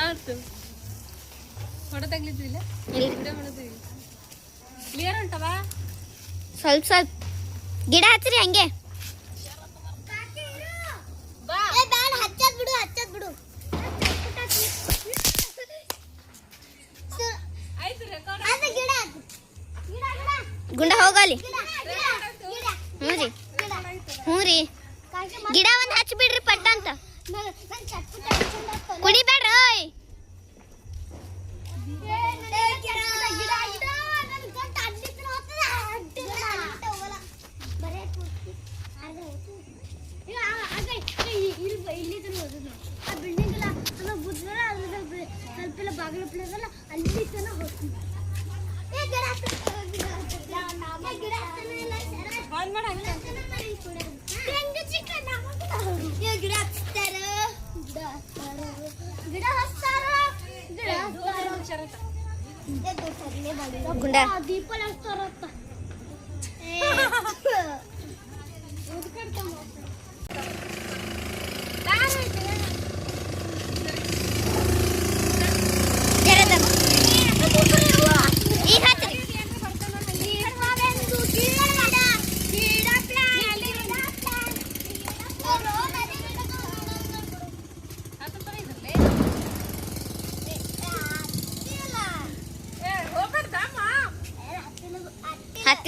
ಆಯ್ತು. ಹೊಡೆದಾಗ್ಲಿದ್ದಿಲ್ಲ ಗಿಡ ಹೊಡೆದಿಲ್ಲ ಕ್ಲಿಯರ್ ಉಂಟವಾ? ಸ್ವಲ್ಪ ಸ್ವಲ್ಪ. ಗಿಡ ಹಚ್ಚಿರಿ ಹಂಗೆ. ಹ್ಞೂ ರೀ ಹ್ಞೂ ರೀ ಗಿಡ ಒಂದು ಹಚ್ಚಿ ಬಿಡ್ರಿ ಪಟ್ಟ ಅಂತ. ಕುಡಿಬೇಡ್ರಿ ಅಲ್ಲ ತನಕ ಗಿಡ ಹಚ್ತಾರ ಗಿಡ ಹಚ್ತಾರ ಗಿಡ ಹಚ್ತಾರ ಗಿಡ ಹಚ್ತಾರ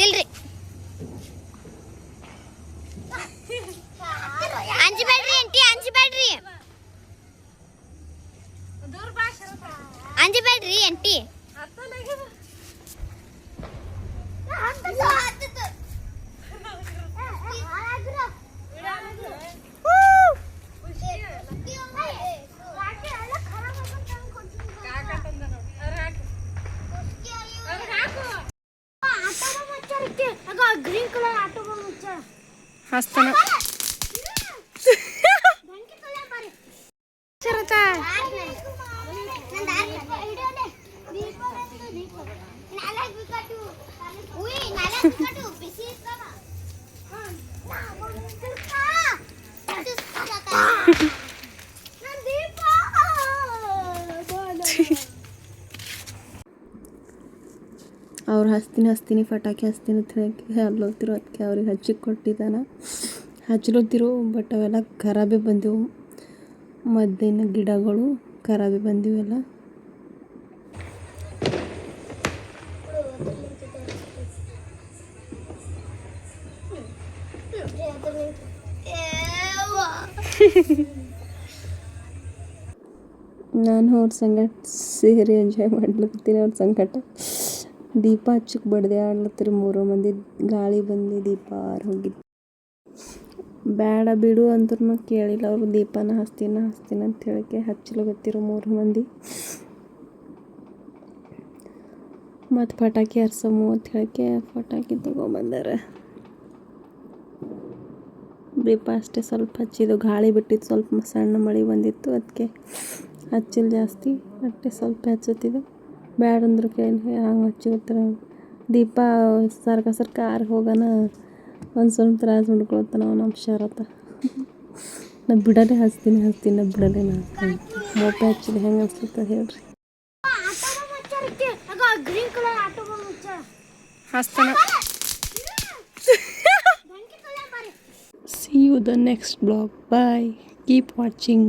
ಹತ್ತಿಲ್ರಿ ಅಂಜಬೇಡ್ರಿ ಅಂಟಿ ಅಂಜಬೇಡ್ರಿ ಅಂಜಬೇಡ್ರಿ ಅಂಟಿ ಗ್ರೀನ್ ಕಲರ್ ಆಟೋ ಮುಚ್ಚ ಹಸ್ತನ ಶರತ ಅವ್ರು ಹಚ್ತೀನಿ ಹಚ್ತೀನಿ ಪಟಾಕಿ ಹಚ್ತೀನಿ ಅಂತ ಹೇಳಿ ಅಲ್ಲೋತಿರೋ ಅದಕ್ಕೆ ಅವ್ರಿಗೆ ಹಚ್ಚಿ ಕೊಟ್ಟಿದ್ದಾನ. ಹಚ್ಚಲೋತಿರು ಬಟ್ ಅವೆಲ್ಲ ಖರಾಬೇ ಬಂದೆವು. ಮದ್ದಿನ ಗಿಡಗಳು ಖರಾಬೇ ಬಂದಿವೆಲ್ಲ ನಾನು ಅವ್ರ ಸಂಗಟ ಸೇರಿ ಎಂಜಾಯ್ ಮಾಡ್ಲತ್ತೀನಿ ಅವ್ರ ಸಂಗಟ ದೀಪ ಹಚ್ಚಕ್ಕೆ ಬಡ್ದೆ ಆಡ್ಲತ್ತರಿ ಮೂರು ಮಂದಿ ಗಾಳಿ ಬಂದು ದೀಪ ಹೋಗಿದ್ದು ಬೇಡ ಬಿಡು ಅಂದ್ರೂ ಕೇಳಿಲ್ಲ ಅವರು ದೀಪನ ಹಚ್ತೀನ ಹಚ್ತೀನಿ ಅಂತ ಹೇಳಕ್ಕೆ ಹಚ್ಚಲಗತ್ತಿರೋ ಮೂರು ಮಂದಿ. ಮತ್ತು ಪಟಾಕಿ ಹರ್ಸಮು ಅಂತ ಹೇಳಕ್ಕೆ ಪಟಾಕಿ ತೊಗೊಂಬಂದಾರ. ದೀಪ ಅಷ್ಟೇ ಸ್ವಲ್ಪ ಹಚ್ಚಿದ್ದು, ಗಾಳಿ ಬಿಟ್ಟಿದ್ದು ಸ್ವಲ್ಪ ಸಣ್ಣ ಮಳೆ ಬಂದಿತ್ತು ಅದಕ್ಕೆ ಹಚ್ಚಿಲ್ಲ ಜಾಸ್ತಿ ಅಷ್ಟೇ ಸ್ವಲ್ಪ ಹಚ್ಚುತ್ತಿದ್ದು. ಬ್ಯಾಡ ಅಂದ್ರು ಕೇಳಿ ಹಂಗೆ ಹಚ್ಚಿರ್ತಾರೆ ದೀಪ ಸರ್ಕ ಸರ್ಕ ಆರಿ ಹೋಗೋಣ ಒಂದು ಸ್ವಲ್ಪ ತ್ರಾಸ ಮಾಡ್ಕೊಳ್ತಾನ ಅವ್ನು ನಮ್ಮ ಶರತ ನಾ ಬಿಡಲೇ ಹಚ್ತೀನಿ ಹಚ್ತೀನಿ ನಾ ಬಿಡಲೇ ನಾ ಹಚ್ತೀನಿ ಮೋಪೆ ಹಚ್ಚಿದ ಹೆಂಗೆ ಅನ್ಸುತ್ತೆ ಹೇಳ್ರಿ ಗ್ರೀನ್ ಕಲರ್ ಆಟೋ ಮುಚ್ಚ ಹಸ್ತನ See you the next vlog. Bye. Keep watching.